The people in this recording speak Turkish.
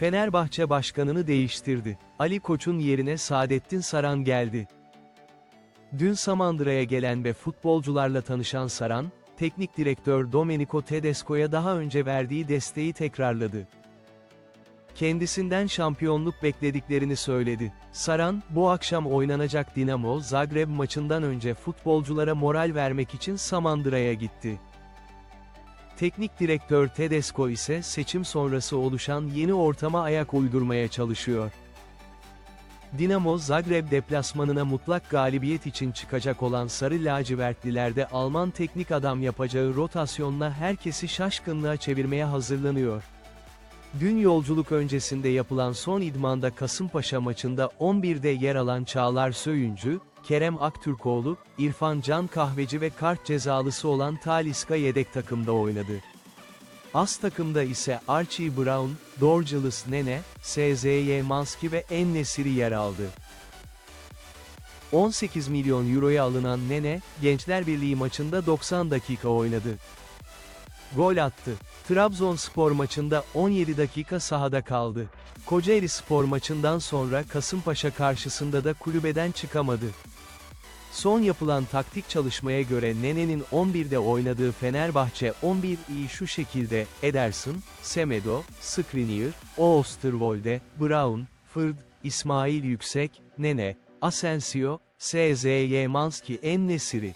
Fenerbahçe başkanını değiştirdi. Ali Koç'un yerine Saadettin Saran geldi. Dün Samandıra'ya gelen ve futbolcularla tanışan Saran, teknik direktör Domenico Tedesco'ya daha önce verdiği desteği tekrarladı. Kendisinden şampiyonluk beklediklerini söyledi. Saran, bu akşam oynanacak Dinamo Zagreb maçından önce futbolculara moral vermek için Samandıra'ya gitti. Teknik direktör Tedesco ise seçim sonrası oluşan yeni ortama ayak uydurmaya çalışıyor. Dinamo Zagreb deplasmanına mutlak galibiyet için çıkacak olan Sarı Lacivertlilerde Alman teknik adam yapacağı rotasyonla herkesi şaşkınlığa çevirmeye hazırlanıyor. Dün yolculuk öncesinde yapılan son idmanda Kasımpaşa maçında 11'de yer alan Çağlar Söyüncü, Kerem Aktürkoğlu, İrfan Can Kahveci ve kart cezalısı olan Taliska yedek takımda oynadı. As takımda ise Archie Brown, Dorgelis Nene, SZY Manski ve En-Nesyri yer aldı. 18 milyon euroya alınan Nene, Gençler Birliği maçında 90 dakika oynadı. Gol attı. Trabzonspor maçında 17 dakika sahada kaldı. Kocaeli Spor maçından sonra Kasımpaşa karşısında da kulübeden çıkamadı. Son yapılan taktik çalışmaya göre Nene'nin 11'de oynadığı Fenerbahçe 11'i şu şekilde, Ederson, Semedo, Skriniar, Oosterwolde, Brown, Fırd, İsmail Yüksek, Nene, Asensio, SZY Manski En-Nesyri.